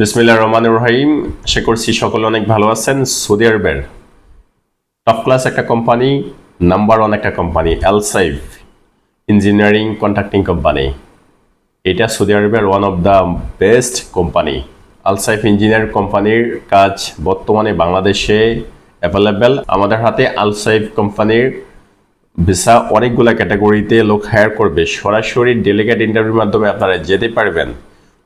বিসমিল্লাহ রহমান রহিম। আশা করছি সকলে অনেক ভালো আছেন। সৌদি আরবের টপ ক্লাস একটা কোম্পানি নাম্বার ওয়ান একটা company Alsaif engineering contracting company এটা সৌদি আরবের one of the best company Alsaif engineer কোম্পানির কাজ বর্তমানে বাংলাদেশে অ্যাভেলেবেল আমাদের হাতে আলসাইফ কোম্পানির ভিসা অনেকগুলো ক্যাটাগরিতে লোক হায়ার করবে। সরাসরি ডেলিগেট ইন্টারভিউর মাধ্যমে আপনারা যেতে পারবেন।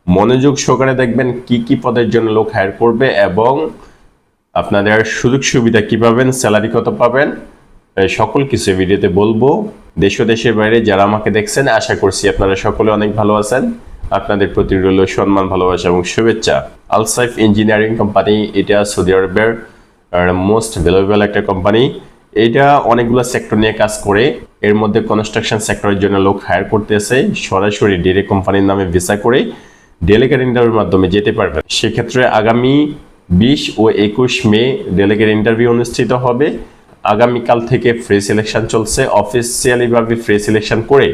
মনোযোগ সহকারে দেখবেন কি কি পদের জন্য লোক হায়ার করবে এবং আপনাদের সুযোগ সুবিধা কি পাবেন স্যালারি কত পাবেন সকল কিছু ভিডিওতে বলব। দেশ ও দেশের বাইরে যারা আমাকে দেখছেন, আশা করছি আপনারা সকলে অনেক ভালো আছেন। আপনাদের প্রতি রইল সম্মান, ভালোবাসা এবং শুভেচ্ছা। আলসাইফ ইঞ্জিনিয়ারিং কোম্পানি এটা সৌদি আরবের মোস্ট ভ্যালুয়েবল একটা কোম্পানি এটা অনেকগুলো সেক্টর নিয়ে কাজ করে। এর মধ্যে কনস্ট্রাকশন সেক্টরের জন্য লোক হায়ার করতেছে। সরাসরি ডিরেক্ট কোম্পানির নামে ভিসা করে। ডেলিগেট ইন্টারভিউর মাধ্যমে যেতে পারবেন। সেক্ষেত্রে আগামী বিশ ও একুশ মে ডেলিগেট ইন্টারভিউ অনুষ্ঠিত হবে। আগামীকাল থেকে ফ্রি সিলেকশন চলছে। অফিসিয়ালিভাবে ফ্রি সিলেকশন করে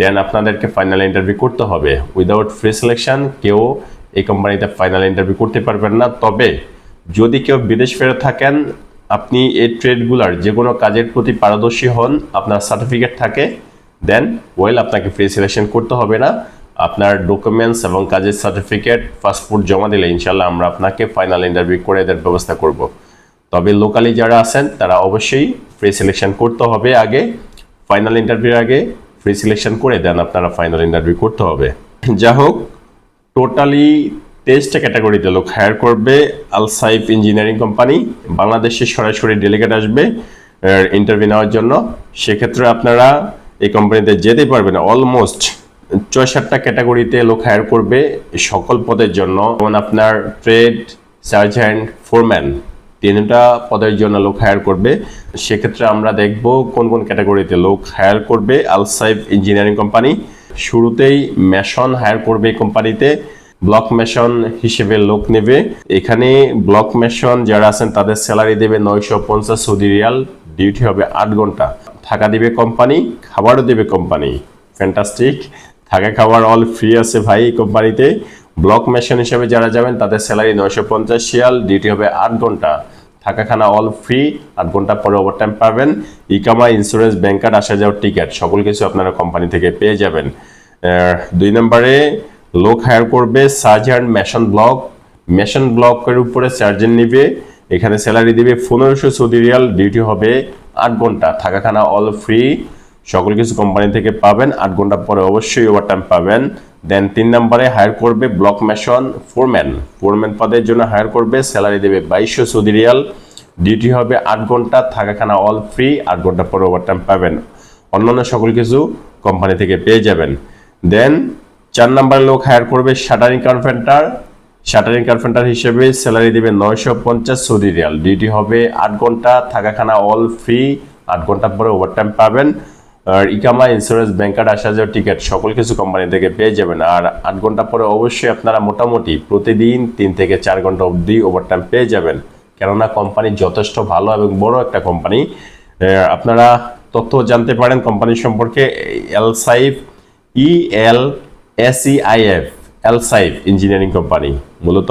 দেন আপনাদেরকে ফাইনাল ইন্টারভিউ করতে হবে। উইদাউট ফ্রি সিলেকশন কেউ এই কোম্পানিতে ফাইনাল ইন্টারভিউ করতে পারবেন না। তবে যদি কেউ বিদেশ ফেরত থাকেন, আপনি এই ট্রেডগুলার যে কোনো কাজের প্রতি পারদর্শী হন, আপনার সার্টিফিকেট থাকে দেন ওয়েল আপনাকে ফ্রি সিলেকশন করতে হবে না। আপনার ডকুমেন্টস এবং কাজের সার্টিফিকেট পাসপোর্ট জমা দিলে ইনশাল্লাহ আমরা আপনাকে ফাইনাল ইন্টারভিউ করে দেওয়ার ব্যবস্থা করব। তবে লোকালি যারা আছেন, তারা অবশ্যই ফ্রি সিলেকশন করতে হবে আগে। ফাইনাল ইন্টারভিউর আগে ফ্রি সিলেকশন করে দেন, আপনারা ফাইনাল ইন্টারভিউ করতে হবে। যা হোক টোটালি তেইশটা ক্যাটাগরিতে লোক হায়ার করবে। আলসাইফ ইঞ্জিনিয়ারিং কোম্পানি বাংলাদেশে সরাসরি ডেলিগেট আসবে ইন্টারভিউ নেওয়ার জন্য। সেক্ষেত্রে আপনারা এই কোম্পানিতে যেতে পারবেন অলমোস্ট ছয় সাতটা ক্যাটাগরিতে লোক হায়ার করবে সকল পদের জন্য। যেমন আপনার ট্রেড সার্জেন্ট ফোরম্যান তিনটা পদের জন্য লোক হায়ার করবে। সেক্ষেত্রে আমরা দেখব কোন কোন ক্যাটাগরিতে লোক হায়ার করবে আলসাইফ ইঞ্জিনিয়ারিং কোম্পানি শুরুতেই মেশন হায়ার করবে কোম্পানিতে ব্লক মেশন হিসেবে লোক নেবে। এখানে ব্লক মেশন যারা আছেন, তাদের স্যালারি দেবে নয়শো পঞ্চাশ সৌদি রিয়াল। ডিউটি হবে আট ঘণ্টা। থাকা দিবে কোম্পানি খাবারও দেবে কোম্পানি ফ্যান্টাস্টিক থাকা খাওয়ার অল ফ্রি আছে ভাই এই কোম্পানিতে ব্লক মেশন হিসেবে যারা যাবেন, তাদের স্যালারি নয়শো পঞ্চাশ শিয়াল ডিউটি হবে আট ঘণ্টা। থাকা খানা অল ফ্রি আট ঘণ্টা পরে ওভারটাইম পাবেন। ইকামা ইন্স্যুরেন্স ব্যাংক কার্ড আসা যাওয়ার টিকিট সকল কিছু আপনারা কোম্পানি থেকে পেয়ে যাবেন। দুই নম্বরে লোক হায়ার করবে সার্জেন্ট মেশন ব্লক মেশন ব্লকের উপরে সার্জেন্ট নিবে, এখানে স্যালারি দিবে পনেরোশো সৌদি রিয়াল ডিউটি হবে আট ঘণ্টা। থাকা খানা অল ফ্রি সকল কিছু কোম্পানি থেকে পাবেন, আট ঘণ্টা পরে অবশ্যই ওভারটাইম পাবেন। দেন তিন নম্বরে হায়ার করবে ব্লক মেশন ফোরম্যান ফোরম্যান পদের জন্য হায়ার করবে স্যালারি দেবে বাইশশো সৌদি রিয়াল। ডিউটি হবে আট ঘণ্টা, থাকাখানা অল ফ্রি আট ঘণ্টা পরে ওভারটাইম পাবেন। অন্যান্য সকল কিছু কোম্পানি থেকে পেয়ে যাবেন। দেন চার নম্বরে লোক হায়ার করবে শাটারিং কার্পেন্টার। শাটারিং কার্পেন্টার হিসেবে স্যালারি দেবে নয়শো পঞ্চাশ সৌদি রিয়াল। ডিউটি হবে আট ঘণ্টা, থাকাখানা অল ফ্রি আট ঘণ্টা পরে ওভারটাইম পাবেন। আর ইকামা ইন্স্যুরেন্স ব্যাংকার আসা যাওয়ার টিকিট সকল কিছু কোম্পানি থেকে পেয়ে যাবেন। আর আট ঘণ্টা পরে অবশ্যই আপনারা মোটামুটি প্রতিদিন তিন থেকে চার ঘণ্টা অবধি ওভারটাইম পেয়ে যাবেন। কেননা কোম্পানি যথেষ্ট ভালো এবং বড় একটা কোম্পানি আপনারা তথ্য জানতে পারেন কোম্পানি সম্পর্কে। Al Saif E L S E I F Al Saif engineering company মূলত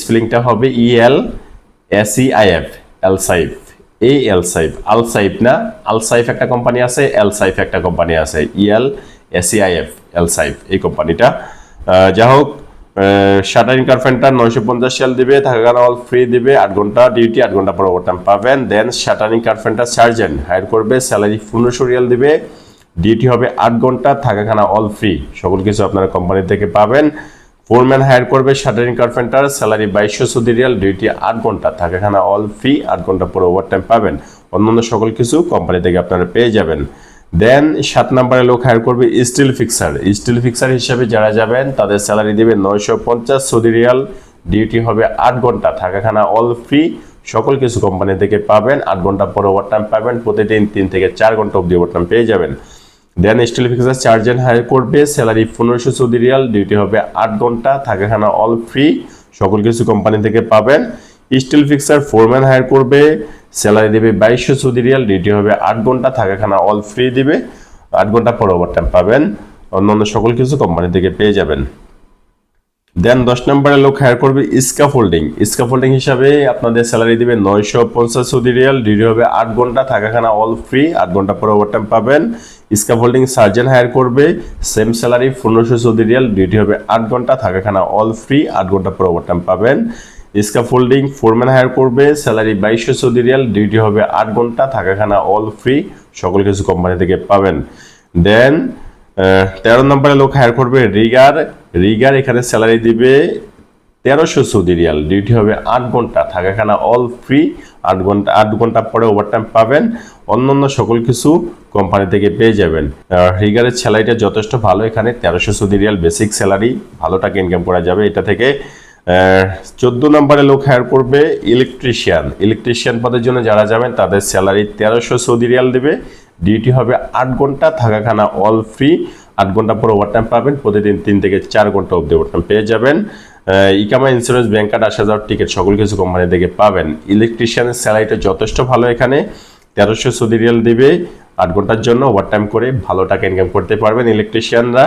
স্পেলিংটা হবে ই এল এস ই এই এল সাইফ, আল সাইফ না? আল সাইফ একটা কোম্পানি আছে, এল সাইফ একটা কোম্পানি আছে। ইএল এসিআইএফ এল সাইফ, এই কোম্পানিটা যা হোক শাটারিং কার্পেন্টার নয়শো পঞ্চাশ সাল দিবে থাকা অল ফ্রি দিবে, আট ঘণ্টা ডিউটি আট ঘণ্টা পর ওভারটাইম পাবেন। Then shuttering carpenter sergeant hire করবে স্যালারি পনেরোশো রিয়াল দিবে। ডিউটি হবে আট ঘণ্টা থাকা খানা অল ফ্রি সকল কিছু আপনারা কোম্পানি থেকে পাবেন। ফোরম্যান হায়ার করবে শাটারিং কার্পেন্টার স্যালারি বাইশশো সৌদি রিয়াল ডিউটি আট ঘণ্টা। থাকে খানা অল ফ্রি আট ঘণ্টা পরে ওভারটাইম পাবেন। অন্যান্য সকল কিছু কোম্পানি থেকে আপনারা পেয়ে যাবেন। দেন সাত নম্বরে লোক হায়ার করবে স্টিল ফিক্সার স্টিল ফিক্সার হিসেবে যারা যাবেন, তাদের স্যালারি দেবে নয়শো পঞ্চাশ সৌদি রিয়াল ডিউটি হবে আট ঘণ্টা। থাকা খানা অল ফ্রি সকল কিছু কোম্পানি থেকে পাবেন। আট ঘণ্টা পরে ওভারটাইম পাবেন। প্রতিদিন তিন থেকে চার ঘণ্টা অবধি ওভারটাইম পেয়ে যাবেন। Then steel fixer sergeant hire করবে স্যালারি পনেরোশো সৌদি রিয়াল ডিউটি হবে আট ঘণ্টা থাকে খানা অল ফ্রি সকল কিছু কোম্পানি থেকে পাবেন। স্টিল ফিক্সার ফোরম্যান হায়ার করবে স্যালারি দেবে বাইশশো সৌদি রিয়াল ডিউটি হবে আট ঘণ্টা থাকে খানা অল ফ্রি দেবে, আট ঘণ্টা পর ওভারটাইম পাবেন। অন্যান্য সকল কিছু কোম্পানি থেকে পেয়ে যাবেন। দেন দশ নম্বরে লোক হায়ার করবে স্কাফোল্ডিং স্কাফোল্ডিং হিসাবে আপনাদের স্যালারি দিবে নয়শো পঞ্চাশ সৌদি রিয়াল ডিউটি হবে আট ঘণ্টা, থাকাখানা অল ফ্রি আট ঘণ্টা পরে ওভারটাইম পাবেন। স্কাফোল্ডিং সার্জন হায়ার করবে সেম স্যালারি পনেরোশো সৌদি রিয়াল ডিউটি হবে আট ঘণ্টা, থাকাখানা অল ফ্রি আট ঘণ্টা পরে ওভারটাইম পাবেন। স্কাফোল্ডিং ফোরম্যান হায়ার করবে স্যালারি বাইশশো সৌদি রিয়াল ডিউটি হবে আট ঘণ্টা, থাকাখানা অল ফ্রি সকল কিছু কোম্পানি থেকে পাবেন। দেন তেরো নম্বরে লোক হায়ার করবে রিগার রিগার এখানে স্যালারি দিবে তেরোশো সৌদি রিয়াল। ডিউটি হবে আট ঘণ্টা। থাকাখানা অল ফ্রি আট ঘণ্টা আট ঘণ্টা পরে ওভারটাইম পাবেন। অন্যান্য সকল কিছু কোম্পানি থেকে পেয়ে যাবেন। রিগারের স্যালারিটা যথেষ্ট ভালো। এখানে তেরোশো সৌদি রিয়াল বেসিক স্যালারি ভালো টাকা ইনকাম করা যাবে। এটা থেকে চোদ্দ নম্বরে লোক হায়ার করবে ইলেকট্রিশিয়ান ইলেকট্রিশিয়ান পদের জন্য যারা যাবেন, তাদের স্যালারি তেরোশো সৌদি রিয়াল দেবে। ডিউটি হবে আট ঘণ্টা, থাকাখানা অল ফ্রি আট ঘণ্টা পর ওভারটাইম পাবেন, প্রতিদিন তিন থেকে চার ঘণ্টা অবধি ওভারটাইম পেয়ে যাবেন। ইকামা ইন্স্যুরেন্স ব্যাংক কার্ড আসা যাওয়ার টিকিট সকল কিছু কোম্পানি থেকে পাবেন। ইলেকট্রিশিয়ানের স্যালারিটা যথেষ্ট ভালো এখানে। তেরোশো সৌদি রিয়াল দিবে। আট ঘণ্টার জন্য ওভারটাইম করে ভালো টাকা ইনকাম করতে পারবেন ইলেকট্রিশিয়ানরা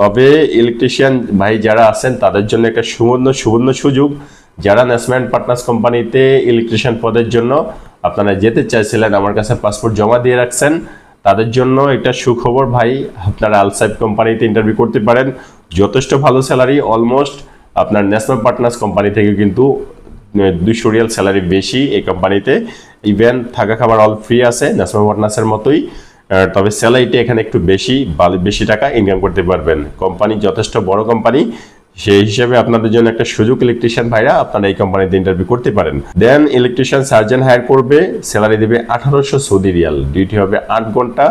তবে ইলেকট্রিশিয়ান ভাই যারা আছেন, তাদের জন্য একটা সুবর্ণ সুবর্ণ সুযোগ। যারা ন্যাশনাল পার্টনার্স কোম্পানিতে ইলেকট্রিশিয়ান পদের জন্য আপনারা যেতে চাইছিলেন, আমার কাছে পাসপোর্ট জমা দিয়ে রাখছেন। তাদের জন্য একটা সুখবর, ভাই, আপনারা আলসাইব কোম্পানিতে ইন্টারভিউ করতে পারেন। যথেষ্ট ভালো স্যালারি অলমোস্ট আপনার ন্যাশনাল পার্টনার্স কোম্পানি থেকে কিন্তু দুইশো রিয়াল স্যালারি বেশি এই কোম্পানিতে ইভেন থাকা খাবার অল ফ্রি আছে ন্যাশনাল পার্টনার্সের মতোই। তবে স্যালারিটা এখানে একটু বেশি বেশি টাকা ইনকাম করতে পারবেন। কোম্পানি যথেষ্ট বড় কোম্পানি সেই হিসেবে আপনাদের জন্য একটা সুযোগ ইলেকট্রিশিয়ান ভাইরা আপনারা এই কোম্পানিতে ইন্টারভিউ করতে পারেন। দেন ইলেকট্রিশিয়ান সার্জন হায়ার করবে স্যালারি দেবে আঠারোশো সৌদি রিয়াল। ডিউটি হবে আট ঘণ্টা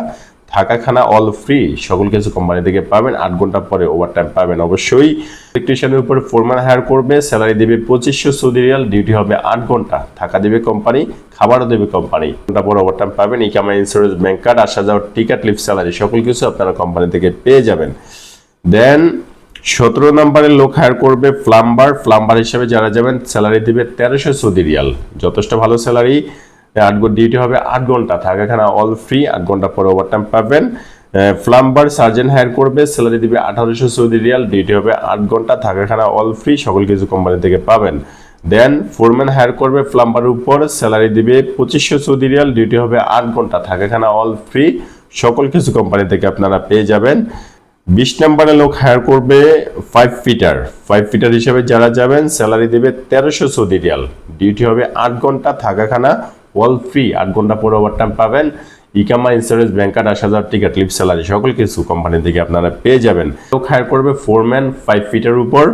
থাকা খানা অল ফ্রি সকল কিছু কোম্পানি থেকে পাবেন। আট ঘণ্টা পরে ওভারটাইম পাবেন অবশ্যই। ইলেকট্রিশিয়ানের উপর ফোরম্যান হায়ার করবে স্যালারি দেবে পঁচিশশো সৌদি রিয়াল ডিউটি হবে আট ঘণ্টা, থাকা দেবে কোম্পানি খাবারও দেবে কোম্পানি ঘণ্টা পরে ওভারটাইম পাবেন ইকামা ইন্স্যুরেন্স ব্যাংক কার্ড আসা যাওয়ার টিকিট লিফ স্যালারি সকল কিছু আপনারা কোম্পানি থেকে পেয়ে যাবেন। দেন সতেরো নম্বরের লোক হায়ার করবে প্লাম্বার প্লাম্বার হিসেবে যারা যাবেন স্যালারি দিবে তেরোশো সৌদি রিয়াল। যথেষ্ট ভালো স্যালারি আট ঘণ্টা ডিউটি হবে আট ঘণ্টা থাকাখানা অল ফ্রি আট ঘণ্টা পরে ওভারটাইম পাবেন। প্লাম্বার সার্জন হায়ার করবে স্যালারি দিবে আঠারোশো সৌদি রিয়াল। ডিউটি হবে আট ঘণ্টা থাকাখানা অল ফ্রি সকল কিছু কোম্পানি থেকে পাবেন। দেন ফোরম্যান হায়ার করবে প্লাম্বার উপর স্যালারি দিবে পঁচিশশো সৌদি রিয়াল। ডিউটি হবে আট ঘণ্টা থাকাখানা অল ফ্রি সকল কিছু কোম্পানি থেকে আপনারা পেয়ে যাবেন। বিশ নম্বরে লোক হায়ার করবে ফাইভ ফিটার ফাইভ ফিটার হিসেবে যারা যাবেন স্যালারি দেবে তেরোশো সৌদি রিয়াল। ডিউটি হবে আট ঘণ্টা থাকাখানা ওয়াল ফ্রি আট ঘণ্টা পরে ওভারটাইম পাবেন। ইকামা ইন্স্যুরেন্স ব্যাংক কার্ড আসা যাওয়ার টিকিট লিপ স্যালারি সকল কিছু কোম্পানি থেকে আপনারা পেয়ে যাবেন। লোক হায়ার করবে ফোরম্যান ফাইভ ফিটার উপর।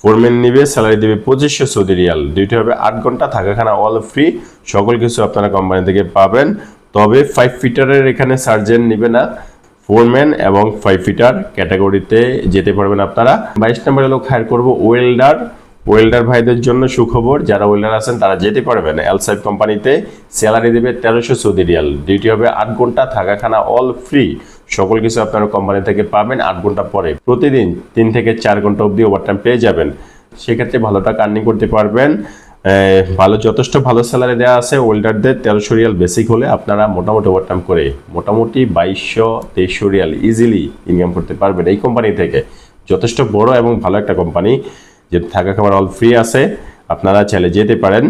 ফোরম্যান নিবে স্যালারি দেবে পঁচিশশো সৌদি রিয়াল। ডিউটি হবে আট ঘণ্টা থাকাখানা অল ফ্রি সকল কিছু আপনারা কোম্পানি থেকে পাবেন। তবে ফাইভ ফিটারের এখানে সার্জেন নিবে না। ফোরম্যান এবং ফাইভ ফিটার ক্যাটাগরিতে যেতে পারবেন আপনারা। বাইশ নম্বরে লোক হায়ার করব ওয়েল্ডার ওয়েল্ডার ভাইদের জন্য সুখবর, যারা ওয়েল্ডার আছেন তারা যেতে পারবেন এলসাইড কোম্পানিতে। স্যালারি দেবে তেরোশো সৌদি রিয়াল। ডিউটি হবে আট ঘণ্টা, থাকাখানা অল ফ্রি সকল কিছু আপনারা কোম্পানি থেকে পাবেন আট ঘণ্টা পরে। প্রতিদিন তিন থেকে চার ঘণ্টা অবধি ওভারটাইম পেয়ে যাবেন। সেক্ষেত্রে ভালো টাকা আর্নিং করতে পারবেন। ভালো, যথেষ্ট ভালো স্যালারি দেওয়া আছে ওয়েল্ডারদের তেরোশো রিয়াল বেসিক হলে আপনারা মোটামুটি ওভারটাইম করে মোটামুটি বাইশশো তেইশশো রিয়াল ইজিলি ইনকাম করতে পারবেন এই কোম্পানি থেকে। যথেষ্ট বড় এবং ভালো একটা কোম্পানি যে থাকা খাবার অল ফ্রি আছে। আপনারা চাইলে যেতে পারেন।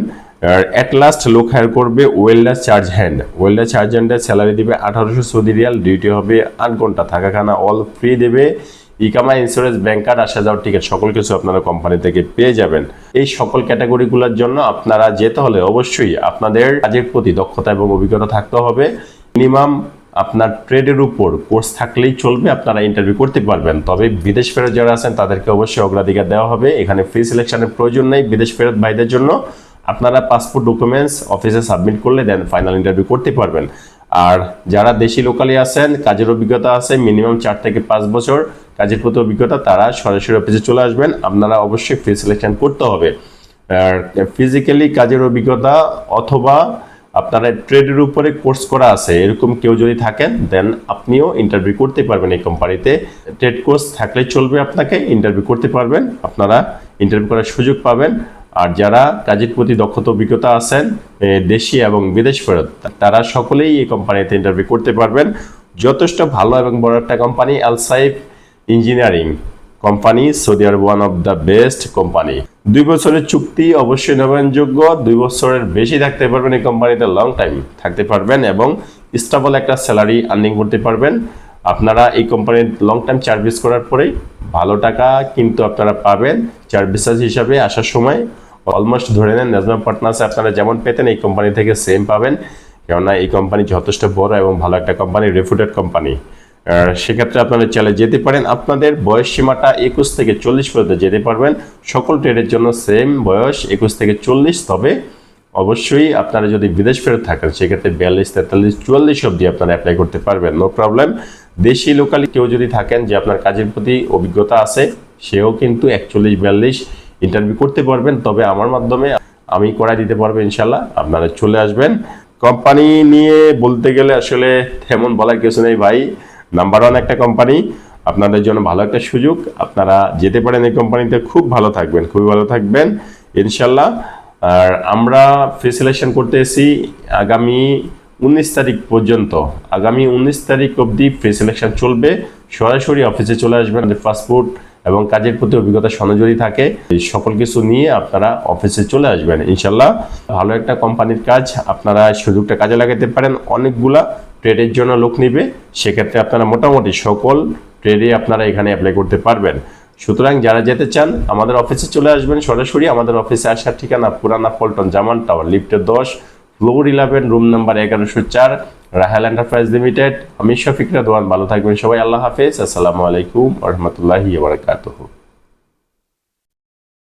আর অ্যাট লাস্ট লোক হায়ার করবে welder charge hand welder charge হ্যান্ডের salary দেবে আঠারোশো সৌদি রিয়াল ডিউটি হবে আট ঘণ্টা। থাকা খানা অল ফ্রি দেবে। ইকামা ইন্স্যুরেন্স ব্যাংকার আসা যাওয়ার টিকিট সকল কিছু আপনারা কোম্পানি থেকে পেয়ে যাবেন। এই সকল ক্যাটাগরিগুলোর জন্য আপনারা যেতে হলে অবশ্যই আপনাদের কাজের প্রতি দক্ষতা এবং অভিজ্ঞতা থাকতে হবে। মিনিমাম আপনার ট্রেডের উপর কোর্স থাকলেই চলবে, আপনারা ইন্টারভিউ করতে পারবেন। তবে বিদেশ ফেরত যারা আছেন, তাদেরকে অবশ্যই অগ্রাধিকার দেওয়া হবে। এখানে ফ্রি সিলেকশনের প্রয়োজন নেই বিদেশ ফেরত ভাইদের জন্য। আপনারা পাসপোর্ট ডকুমেন্টস অফিসে সাবমিট করলে দেন ফাইনাল ইন্টারভিউ করতে পারবেন। আর যারা দেশি লোকালি আছেন, কাজের অভিজ্ঞতা আছে মিনিমাম চার থেকে পাঁচ বছর। কাজের প্রতি অভিজ্ঞতা, তারা সরাসরি অফিসে চলে আসবেন। আপনারা অবশ্যই ফ্রি সিলেকশন করতে হবে। আর ফিজিক্যালি কাজের অভিজ্ঞতা অথবা আপনারা ট্রেডের উপরে কোর্স করা আছে, এরকম কেউ যদি থাকেন দেন আপনিও ইন্টারভিউ করতে পারবেন এই কোম্পানিতে ট্রেড কোর্স থাকলে চলবে আপনাকে ইন্টারভিউ করতে পারবেন, আপনারা ইন্টারভিউ করার সুযোগ পাবেন। আর যারা কাজের প্রতি দক্ষতা, অভিজ্ঞতা আছেন দেশি এবং বিদেশ ফেরত, তারা সকলেই এই কোম্পানিতে ইন্টারভিউ করতে পারবেন। যথেষ্ট ভালো এবং বড় একটা company Alsaif engineering company Saudi Arab one of the best company দুই বছরের চুক্তি অবশ্যই নবায়নযোগ্য দুই বছরের বেশি থাকতে পারবেন এই কোম্পানিতে লং টাইম থাকতে পারবেন এবং স্টাবল একটা স্যালারি আর্নিং করতে পারবেন। আপনারা এই কোম্পানির লং টাইম সার্ভিস করার পরেই ভালো টাকা কিন্তু আপনারা পাবেন সার্ভিসেস হিসাবে আসার সময়। অলমোস্ট ধরে নেন ন্যাশনাল পার্টনার্সে আপনারা যেমন পেতেন, এই কোম্পানি থেকে সেম পাবেন। কেননা এই কোম্পানি যথেষ্ট বড় এবং ভালো একটা কোম্পানি রেপুটেড কোম্পানি। সেক্ষেত্রে আপনারা চলে যেতে পারেন। আপনাদের বয়স সীমাটা একুশ থেকে চল্লিশ পর্যন্ত যেতে পারবেন। সকল ট্রেডের জন্য সেম বয়স একুশ থেকে চল্লিশ, তবে অবশ্যই আপনারা যদি বিদেশ ফেরত থাকেন, সেক্ষেত্রে বিয়াল্লিশ, তেতাল্লিশ, চুয়াল্লিশ অবধি আপনারা অ্যাপ্লাই করতে পারবেন। নো প্রবলেম দেশি লোকালি কেউ যদি থাকেন যে আপনার কাজের প্রতি অভিজ্ঞতা আছে, সেও কিন্তু একচল্লিশ, বিয়াল্লিশ ইন্টারভিউ করতে পারবেন। তবে আমার মাধ্যমে আমি করাই দিতে পারব ইনশাল্লাহ আপনারা চলে আসবেন। কোম্পানি নিয়ে বলতে গেলে আসলে তেমন বলার কিছু নেই ভাই। নাম্বার ওয়ান একটা কোম্পানি আপনাদের জন্য ভালো একটা সুযোগ। আপনারা যেতে পারেন এই কোম্পানিতে খুব ভালো থাকবেন, খুবই ভালো থাকবেন, ইনশাল্লাহ। আর আমরা ফ্রি সিলেকশন করতে এসেছি আগামী উনিশ তারিখ পর্যন্ত। আগামী উনিশ তারিখ অবধি ফ্রি সিলেকশন চলবে। সরাসরি অফিসে চলে আসবেন পাসপোর্ট এবং কাজের প্রতি অভিজ্ঞতা সনজরি থাকে। সকল কিছু নিয়ে আপনারা অফিসে চলে আসবেন, ইনশাল্লাহ। ভালো একটা কোম্পানির কাজ, আপনারা সুযোগটা কাজে লাগাতে পারেন। অনেকগুলা ট্রেডের জন্য লোক নিবে, সেক্ষেত্রে আপনারা মোটামুটি সকল ট্রেডে আপনারা এখানে অ্যাপ্লাই করতে পারবেন। সুতরাং যারা যেতে চান, আমাদের অফিসে চলে আসবেন সরাসরি। আমাদের অফিসে আসার ঠিকানা পুরানা পল্টন জামান টাওয়ার লিফটের দশ ফ্লোর ইলেভেন রুম নাম্বার এগারোশো চার, রাহেল এন্টারপ্রাইজ লিমিটেড আমি শফিকরা দোয়ান ভালো থাকবেন সবাই, আল্লাহ হাফেজ। আসসালামু আলাইকুম রহমতুল্লাহি বারকাতুহু।